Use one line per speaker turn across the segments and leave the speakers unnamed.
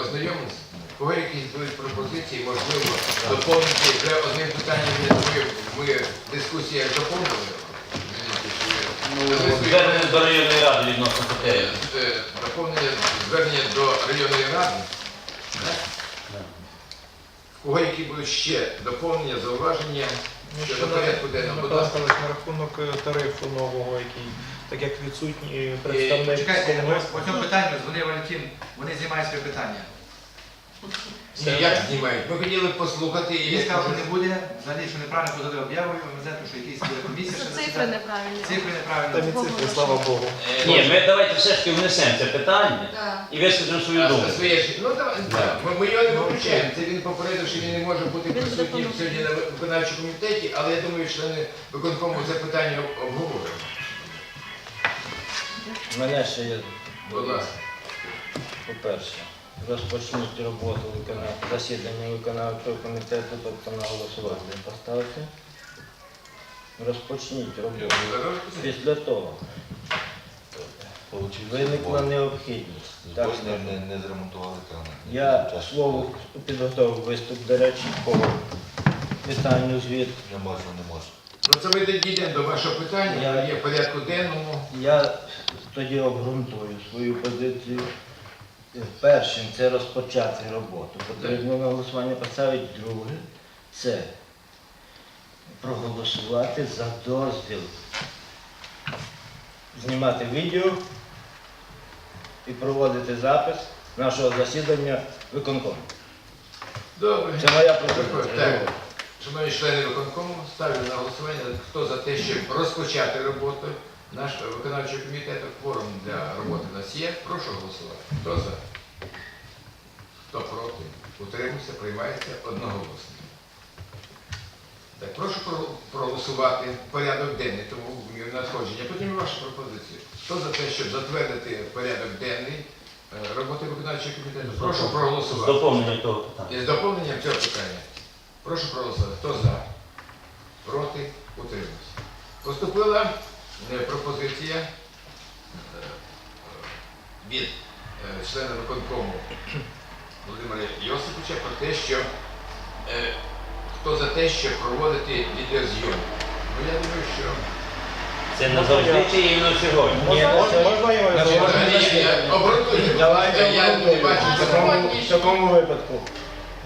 ознайомилися? Кого якісь будуть пропозиції, можливо, доповнити вже одним питанням, я думаю, ми дискусія доповнили.
Ну, Звернення до районної ради відносно
Е, е, доповнення звернення до районної ради. В кого які будуть ще доповнення, зауваження
Ну,
щодо порядку денного? Будь ласка.
На рахунок е, тарифу нового, який, так як відсутній представник
Чекайте,
комунального-
по цьому питанню дзвонив Валентин, вони знімають своє питання.
Ні, як знімають? Ми хотіли послухати і
Він сказав, що не буде, взагалі, що неправильно подали об'яву, ми знаємо, що якийсь буде комісія.
Цифри
засідає.
неправильні.
Цифри неправильно.
Там і цифри, слава Богу.
Е,
Ні, ми давайте все ж таки внесемо це питання
Так.
і вискажемо свою
а,
думку.
своє ж- Ну, давай, так, ми, ми його не виключаємо. Це він попередив, що він не може бути присутнім сьогодні на виконавчому комітеті, але я думаю, члени виконкому це питання обговоримо.
У мене ще є,
Будь ласка.
по-перше, розпочніть роботу виконав- засідання виконавчого комітету, тобто на голосування поставте. Розпочніть роботу. Після того виникла необхідність. Так, скажу.
не, не зремонтували крани.
Я слово підготував виступ, до речі, по питанню звіт.
Не можна, не можна.
Ну це ми дійдемо до вашого питання,
Я-
є в порядку денному.
Я тоді обґрунтую свою позицію. Першим це розпочати роботу. Потрібно на голосування поставити друге. Це проголосувати за дозвіл. Знімати відео і проводити запис нашого засідання виконкому.
Добре.
Це моя
Так,
пропозиція.
Шановні члени виконкому, ставлю на голосування, хто за те, щоб розпочати роботу нашого виконавчого комітету, форум для роботи у нас є. Прошу голосувати. Хто за? Хто проти? Утримався, приймається одноголосно. Так, прошу про- проголосувати порядок денний, тому надходження. Потім ваші пропозиції. Хто за те, щоб затвердити порядок денний е, роботи виконавчого комітету? Прошу
З
проголосувати.
доповненням того питання.
Із доповненням цього питання. Прошу проголосувати. Хто за? Проти? Утримався. Поступила пропозиція е, е, від е, члена виконкому Володимира Йосиповича про те, що хто за те, щоб проводити відеозйомку. Ну я думаю, що
Це не завжди чи іменно сьогодні.
Ні,
Можна, його? Я-
не бачу
в такому випадку.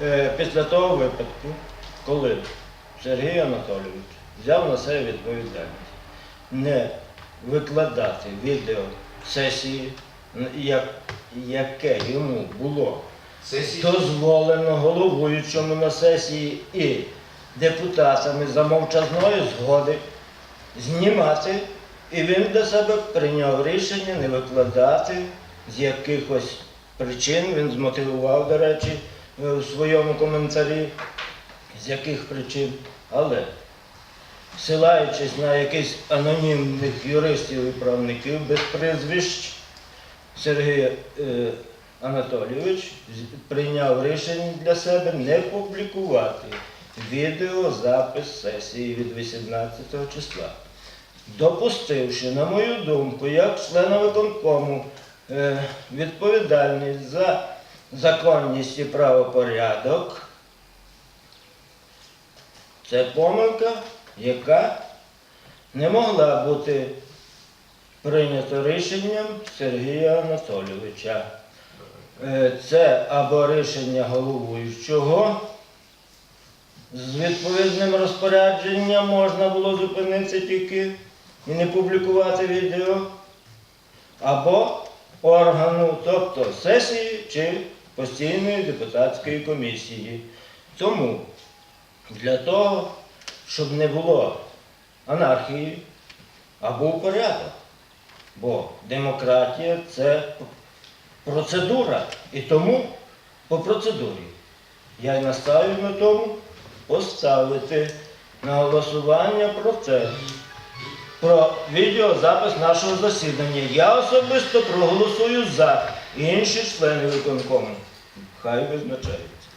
Е, Після того випадку, коли Сергій Анатолійович взяв на себе відповідальність не викладати відео сесії, як, яке йому було дозволено головуючому на сесії і депутатами за мовчазної згоди знімати, і він для себе прийняв рішення не викладати з якихось причин, він змотивував, до речі, у своєму коментарі, з яких причин. Але силаючись на якихось анонімних юристів і правників без прізвищ, Сергій е, Анатолійович прийняв рішення для себе не публікувати відеозапис сесії від 18 числа, допустивши, на мою думку, як члена виконкому е, відповідальність за законність і правопорядок. Це помилка, яка не могла бути прийнята рішенням Сергія Анатолійовича. Е, Це або рішення головуючого. З відповідним розпорядженням можна було зупинитися тільки і не публікувати відео, або органу, тобто сесії чи постійної депутатської комісії. Тому для того, щоб не було анархії, а був порядок. Бо демократія це процедура. І тому по процедурі я й наставлю на тому поставити на голосування про це. Про відеозапис нашого засідання. Я особисто проголосую за інші члени виконкому. Хай визначаються.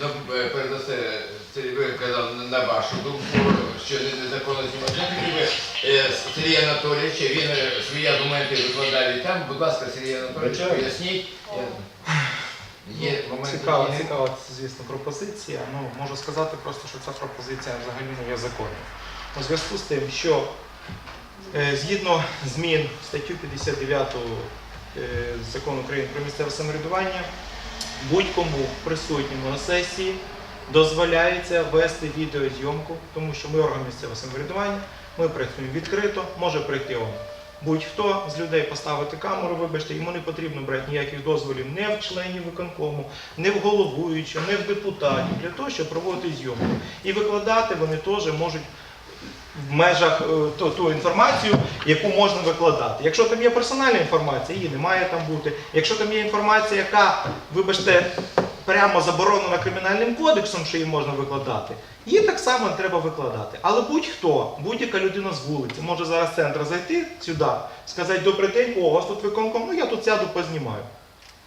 Ну, е, перш за все, це ви казали на вашу думку, що незаконно би е, Сергій Анатолійович, він е, свої аргументи викладає там. Будь ласка, Сергій Анатолійович, поясніть. Є моменти,
Цікава, цікава, звісно, пропозиція. Ну, можу сказати просто, що ця пропозиція взагалі не є законною. У зв'язку з тим, що е, згідно змін статтю 59 е, закону України про місцеве самоврядування, будь-кому присутньому на сесії дозволяється вести відеозйомку, тому що ми орган місцевого самоврядування, ми працюємо відкрито, може прийти. Будь-хто з людей поставити камеру, вибачте, йому не потрібно брати ніяких дозволів не в членів виконкому, не в головуючого, не в депутатів для того, щоб проводити зйомку. І викладати вони теж можуть в межах е, ту, ту інформацію, яку можна викладати. Якщо там є персональна інформація, її не має там бути. Якщо там є інформація, яка, вибачте, прямо заборонена кримінальним кодексом, що її можна викладати, її так само треба викладати. Але будь-хто, будь-яка людина з вулиці може зараз з центру зайти сюди, сказати, добрий день, о, у вас тут виконком, ну я тут сяду, познімаю.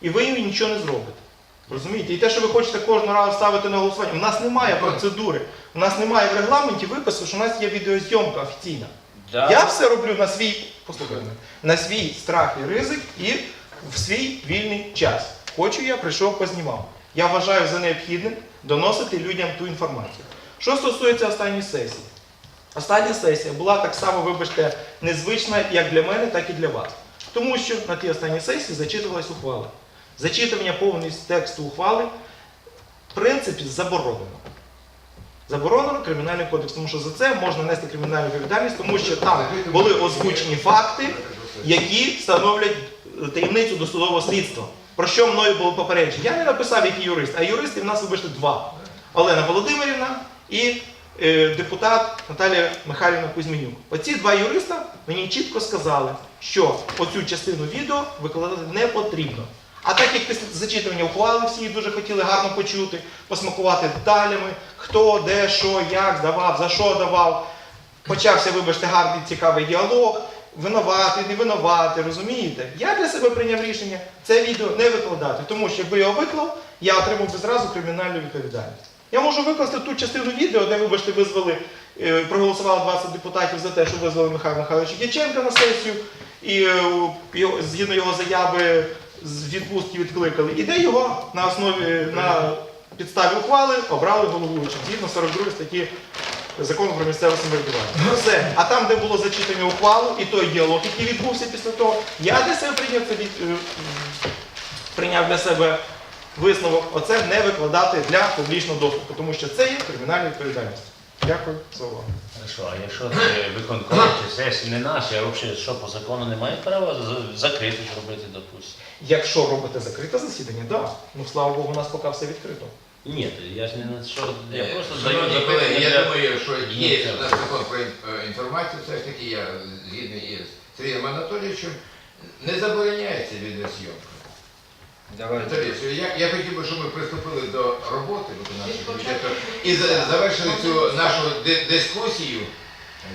І ви їм нічого не зробите. Розумієте? І те, що ви хочете кожного разу ставити на голосування, у нас немає процедури, у нас немає в регламенті випису, що у нас є відеозйомка офіційна. Я все роблю на свій, послухайте, мене, на свій страх і ризик і в свій вільний час. Хочу я, прийшов, познімав. Я вважаю за необхідним доносити людям ту інформацію. Що стосується останньої сесії. Остання сесія була так само, вибачте, незвична як для мене, так і для вас. Тому що на тій останній сесії зачитувалась ухвала. Зачитування повністю тексту ухвали, в принципі, заборонено. Заборонено кримінальний кодекс, тому що за це можна нести кримінальну відповідальність, тому що там були озвучені факти, які становлять е, таємницю досудового слідства. Про що мною було попередження? Я не написав, який юрист, а юристів в нас, вибачте, два. Олена Володимирівна і е, депутат Наталія Михайлівна Кузьменюк. Оці два юриста мені чітко сказали, що оцю частину відео викладати не потрібно. А так як після зачитування ухвали всі дуже хотіли гарно почути, посмакувати деталями, хто, де, що, як давав, за що давав. Почався, вибачте, гарний цікавий діалог. Винуватий, не винуватий, розумієте? Я для себе прийняв рішення це відео не викладати, тому що якби його виклав, я отримав би зразу кримінальну відповідальність. Я можу викласти ту частину відео, де, вибачте, визвали, е, проголосувало 20 депутатів за те, що визвали Михайла Михайловича Дяченка на сесію, і е, згідно його заяви з відпустки відкликали. І де його на основі на підставі ухвали обрали головуючим згідно 42 статті закону про місцеве самоврядування. Ну все. А там, де було зачитання ухвалу, і той діалог, який відбувся після того, я для себе прийняв це е, прийняв для себе висновок. Оце не викладати для публічного доступу, тому що це є кримінальна відповідальність. Дякую за увагу.
Хорошо, а якщо це виконком чи сесії не наші, а взагалі що по закону не мають права за- закрити ж робити, допустимо?
Якщо робите закрите засідання, так. Да. Ну слава Богу, у нас поки все відкрито.
Ні, то я ж не на що, я просто
шановні
даю
колеги, я
для-
думаю, що є у нас закон про ін- е, інформацію, все ж таки я згідний із Сергієм Анатолійовичем, не забороняється відеозйомка.
Давайте.
Анатолій, я, я хотів би, щоб ми приступили до роботи виконавчого комітету і за- завершили цю нашу ди- дискусію.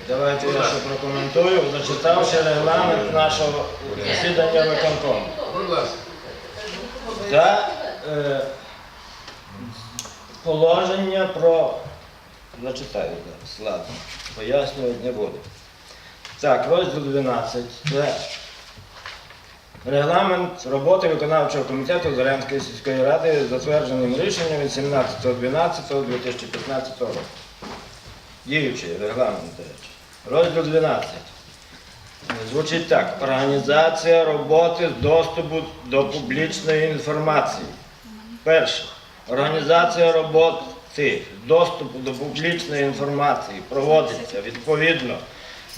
Давайте я ще прокоментую, зачитавши регламент нашого засідання виконкому.
Будь ласка.
За е, положення про. Зачитаю зараз, ладно, пояснювати не буду. Так, розділ 12. Це регламент роботи виконавчого комітету Зорянської сільської ради затвердженим рішенням від 17.12.2015 року. Діючий регламент, до речі. Розділ 12. Звучить так. Організація роботи з доступу до публічної інформації. Перше. Організація роботи з доступу до публічної інформації проводиться відповідно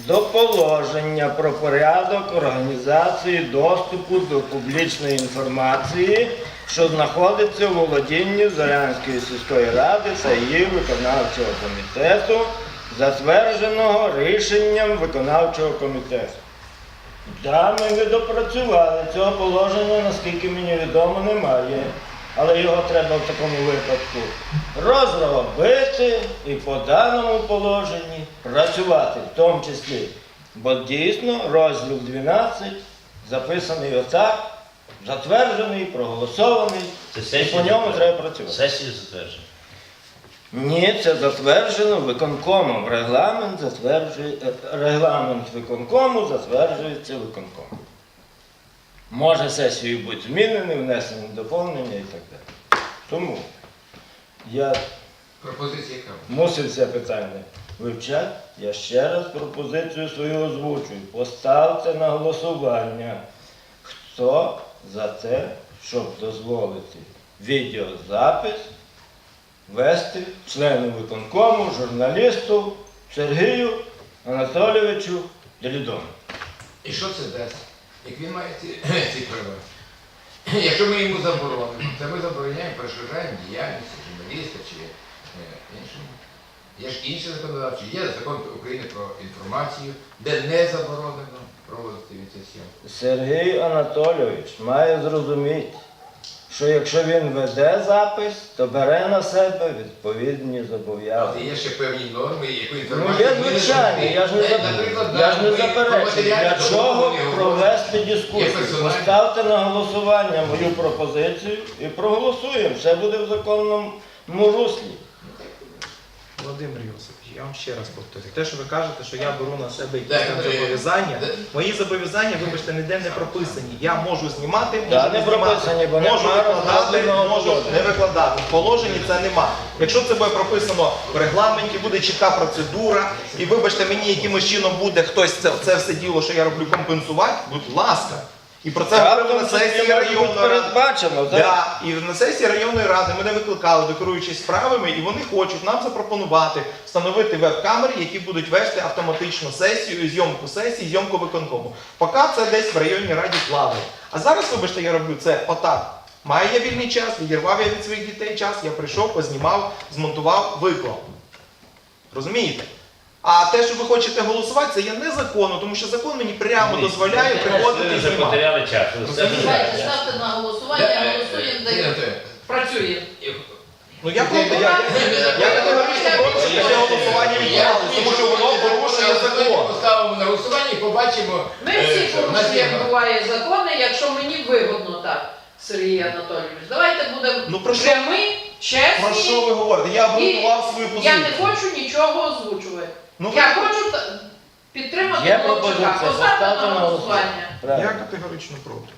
до положення про порядок організації доступу до публічної інформації, що знаходиться в володінні Зорянської сільської ради та її виконавчого комітету, затвердженого рішенням виконавчого комітету. Да, ми не допрацювали цього положення, наскільки мені відомо, немає. Але його треба в такому випадку розробити і по даному положенні працювати, в тому числі. Бо дійсно розділ 12 записаний отак, затверджений, проголосований,
Це
і по ньому треба працювати.
Сесію затвердження.
Ні, це затверджено виконкомом. Регламент затверджує е, регламент виконкому затверджується виконкомом. Може сесією бути змінений, внесені доповнення і так далі. Тому я
Пропозиція яка?
мусив це питання вивчати. Я ще раз пропозицію свою озвучую. Поставте на голосування. Хто за те, щоб дозволити відеозапис вести члену виконкому, журналісту Сергію Анатолійовичу Делідону?
І що це дасть? Як він має ці, ці права? Якщо ми йому заборонимо, то ми забороняємо, перешкоджаємо діяльність журналіста чи е, іншому. Є ж інші законодавчі, є закон України про інформацію, де не заборонено проводити сім.
Сергій Анатолійович має зрозуміти, що якщо він веде запис, то бере на себе відповідні
Але
зобов'язання.
є ще певні норми, яку
Ну
інформацію
є
ми не
звичайно,
завжди.
я ж не,
Е,
зап... я ж не
ми про
заперечую.
матеріальну
Для чого
допомогу не
провести
Є
дискусію?
персональні.
Поставте на голосування мою пропозицію і проголосуємо. Все буде в законному руслі.
Володимир Йосипович, я вам ще раз повторю. Те, що ви кажете, що я беру на себе якісь там зобов'язання, мої зобов'язання, вибачте, ніде не прописані. Я можу знімати, можу
Да,
не
не
знімати.
прописані, бо
можу викладати, можу не викладати. В положенні це нема. Якщо це буде прописано в регламенті, буде чітка процедура, і вибачте, мені якимось чином буде хтось це, це все діло, що я роблю, компенсувати, будь ласка. І про це говорили на сесії районної ради. Да, і на сесії районної ради мене викликали до справами, і вони хочуть нам запропонувати встановити веб-камери, які будуть вести автоматично сесію, зйомку сесії, зйомку виконкому. Поки це десь в районній раді плаває. А зараз, вибачте, я роблю це отак. Маю я вільний час, відірвав я від своїх дітей час, я прийшов, познімав, змонтував, виклав. Розумієте? А те, що ви хочете голосувати, це є незаконно, тому що закон мені прямо дозволяє приходити і знімати.
потеряли час.
Давайте ставте на голосування,
Е,
голосуємо,
е,
даємо. Працює.
Ну я проти, я, я, я категорично проти, щоб це голосування відбувалося, тому що воно порушує закон.
Поставимо на голосування і побачимо.
Ми
е,
всі
що в нас
порушуємо,
є
як буває закони, якщо мені вигодно так, Сергій Анатолійович. Давайте будемо
Ну, про що-
прямі, чесні.
Про що ви говорите? Я обґрунтував свою
Я не хочу нічого озвучувати.
Ну,
Я
ви-
хочу та- підтримати
Є
Волчака.
пропозиція,
на
на
голосування.
Я
Правильно.
категорично проти.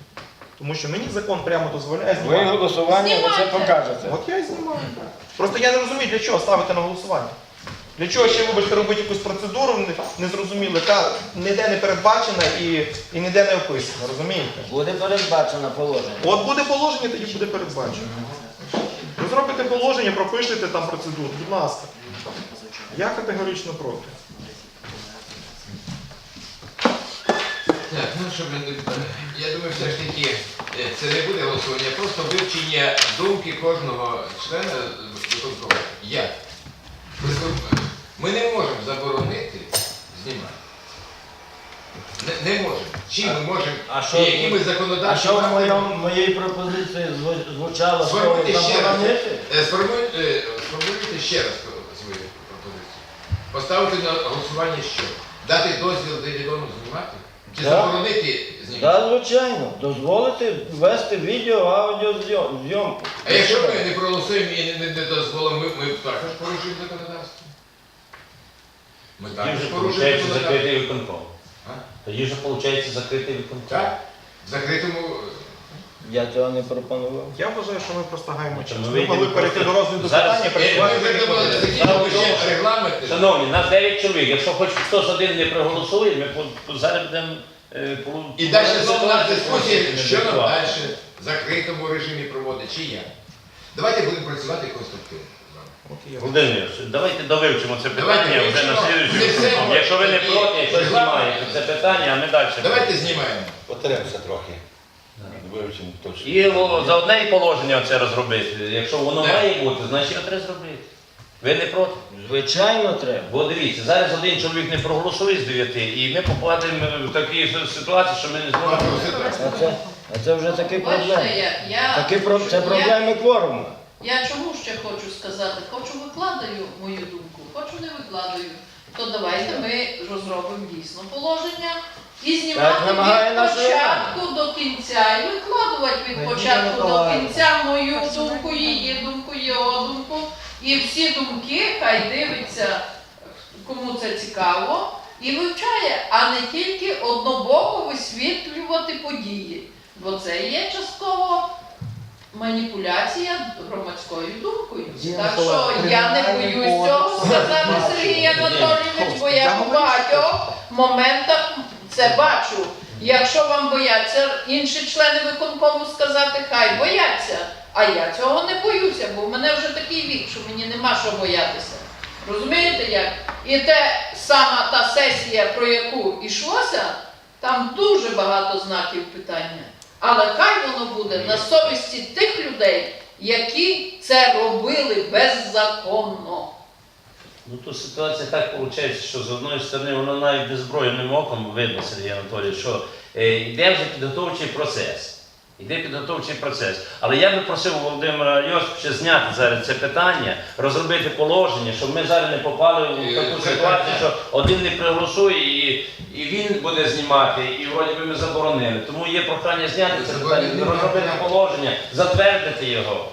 Тому що мені закон прямо дозволяє
Ви
знімати.
голосування ви це
Знімайте.
покажете.
От я і знімаю. Просто я не розумію, для чого ставити на голосування. Для чого ще, вибачте, робити якусь процедуру не- незрозумілу, яка ніде не передбачена і, і ніде не описана, розумієте?
Буде передбачено положення.
От буде положення, тоді буде передбачено. Зробите положення, пропишете там процедуру, будь ласка. Я категорично проти.
Так, ну щоб я думаю, все ж таки е, це не буде голосування, просто вивчення думки кожного члена виконкому. Як? Ми не можемо заборонити знімати. Не, не можемо. Чим ми можемо?
А що-
і якими
А
законодавчими
що в
актами?
моєму, моїй пропозиції зв- звучало слово
Сформуйте ще раз.
заборонити?
Е, сформуй- е, Сформулюйте ще раз свою пропозицію. Поставити на голосування що? Дати дозвіл Делідону знімати? Чи
Да.
заборонити знімати?
Так, звичайно. Дозволити ввести відео, аудіозйомку.
А якщо ми не проголосуємо і не, не, не дозволимо, ми, ми також порушуємо законодавство. Ми також порушуємо законодавство.
закритий виконком. Тоді вже виходить закритий виконком.
Так? В закритому.
Я цього не пропонував.
Я вважаю, що ми просто гаємо
Ну,
час.
ми
могли перейти до розгляду
Зараз-
питання,
Е, Ми
працювати
ще.
Шановні, нас 9 чоловік. Якщо хоч хтось один не проголосує, ми по- зараз будемо е, по-
І далі знову на
ситуацію
дискусії, що нам далі в закритому режимі проводить, чи як. Давайте будемо працювати конструктивно.
От.
Володимир, давайте довивчимо це
Давайте
питання вже на
вивчимо. все
виконком. Якщо ви не проти, якщо знімаєте це питання, а ми далі.
Давайте знімаємо.
Потеремося трохи. Вивчимо точно.
І о, за одне і положення це розробити. Якщо воно
Так.
має бути, значить його треба зробити. Ви не проти?
Звичайно, треба.
Бо дивіться, зараз один чоловік не проголосує з дев'яти, і ми попадемо в такі ситуації, що ми не зможемо.
А це, а це вже такі
Бачите,
проблеми.
я,
Такі про- це
я-
проблеми кворуму.
Я чому ще хочу сказати? Хочу викладаю мою думку, хочу не викладаю. То давайте ми розробимо дійсно положення і знімати від початку до кінця. І викладувати від початку до кінця мою думку, її думку, його думку. І всі думки хай дивиться, кому це цікаво, і вивчає, а не тільки однобоко висвітлювати події. Бо це є частково маніпуляція громадською думкою.
Є,
Так що я не
кримінальний
боюсь цього
кодекс.
сказати Сергій Анатолійович, бо Я в багатьох моментах це бачу. Якщо вам бояться інші члени виконкому сказати, хай бояться. А я цього не боюся, бо в мене вже такий вік, що мені нема що боятися. Розумієте як? І те сама та сесія, про яку йшлося, там дуже багато знаків питання. Але хай воно буде на совісті тих людей, які це робили беззаконно.
Ну тут ситуація так виходить, що з одної сторони воно навіть беззбройним оком видно, Сергій Анатолій, що е, йде вже підготовчий процес. Йде підготовчий процес. Але я би просив Володимира Йосиповича зняти зараз це питання, розробити положення, щоб ми зараз не попали в таку ситуацію, що один не приголосує і, і він буде знімати, і вроді би ми заборонили. Тому є прохання зняти це питання, розробити положення, затвердити його.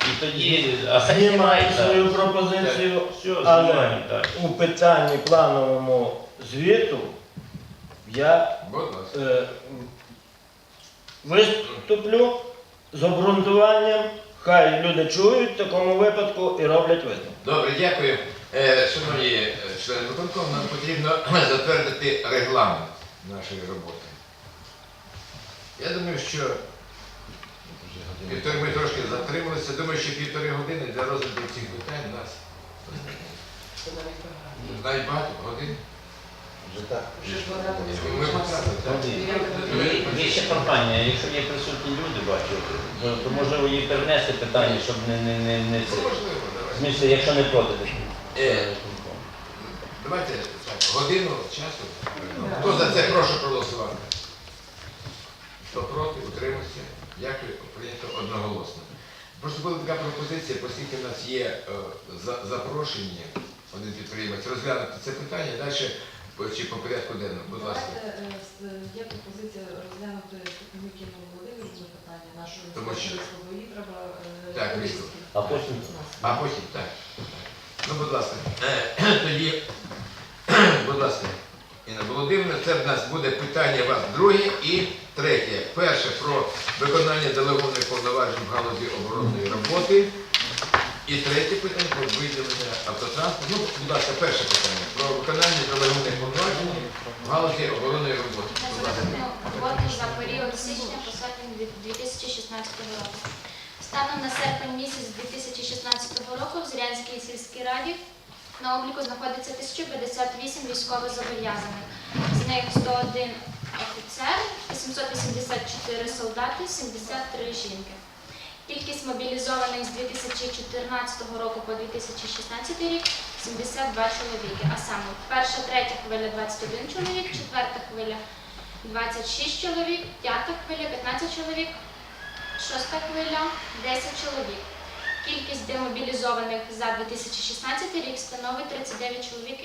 І тоді
Знімаю свою пропозицію,
Все,
але у питанні плановому звіту я
Будь ласка.
е, виступлю з обґрунтуванням, хай люди чують в такому випадку і роблять висновок.
Добре, дякую. Е, Шановні е, члени виконкому, нам потрібно затвердити регламент нашої роботи. Я думаю, що півтори ми трошки затрималися. Думаю, що півтори години для розгляду цих питань у нас навіть багато годин.
Вже так.
Ми так?
Є- ще прохання, якщо є присутні люди, бачу, то, то можливо їй перенести питання, щоб не, не, не, не це.
Ну, Можливо, давайте.
Смислі, якщо не проти.
Е, Давайте так, годину часу. Хто за це прошу проголосувати? Хто проти, утримався. Дякую, прийнято одноголосно. Просто була така пропозиція, оскільки в нас є е, за- запрошення, один підприємець, розглянути це питання далі чи по порядку денному. Будь ласка.
Давайте е, є пропозиція розглянути Микіну Володимировичу питання нашої
Тому що-
Запорізького, її треба е,
Так,
вивести.
А потім?
А потім так. Ну, будь ласка. Е, Тоді, будь ласка, Інна Володимирівна, це в нас буде питання вас друге і третє. Перше про виконання делегованих повноважень в галузі оборонної роботи. І третє питання про виділення автотранспорту. Ну, будь ласка, перше питання про виконання делегованих повноважень в галузі оборонної роботи. Будь ласка.
роботи за період січня по серпень 2016 року. Станом на серпень місяць 2016 року в Зрянській сільській раді на обліку знаходиться 1058 військовозобов'язаних. З них 101 офіцер, 884 солдати, 73 жінки. Кількість мобілізованих з 2014 року по 2016 рік 72 чоловіки. А саме перша, третя хвиля 21 чоловік, четверта хвиля 26 чоловік, п'ята хвиля 15 чоловік, шоста хвиля 10 чоловік. Кількість демобілізованих за 2016 рік становить 39 чоловік.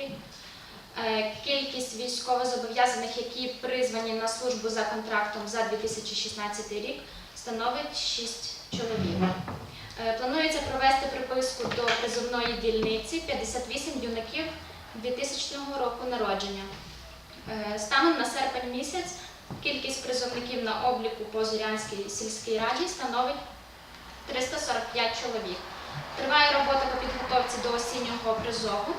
Е, Кількість військовозобов'язаних, які призвані на службу за контрактом за 2016 рік, становить 6 чоловік. Е, Планується провести приписку до призовної дільниці 58 юнаків 2000 року народження. Е, Станом на серпень місяць кількість призовників на обліку по Зорянській сільській раді становить 345 чоловік. Триває робота по підготовці до осіннього призову.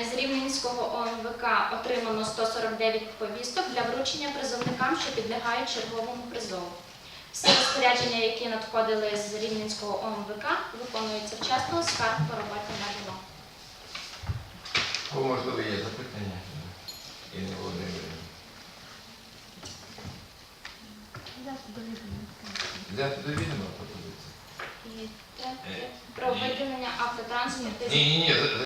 Е, З Рівненського ОМВК отримано 149 повісток для вручення призовникам, що підлягають черговому призову. Всі розпорядження, які надходили з Рівненського ОМВК, виконуються вчасно, скарг по роботі не було.
О, можливо, є запитання. Інна Володимирівна. Взяти до відома пропозицію?
І третє про виділення автотранспорту.
Ні, ні, ні.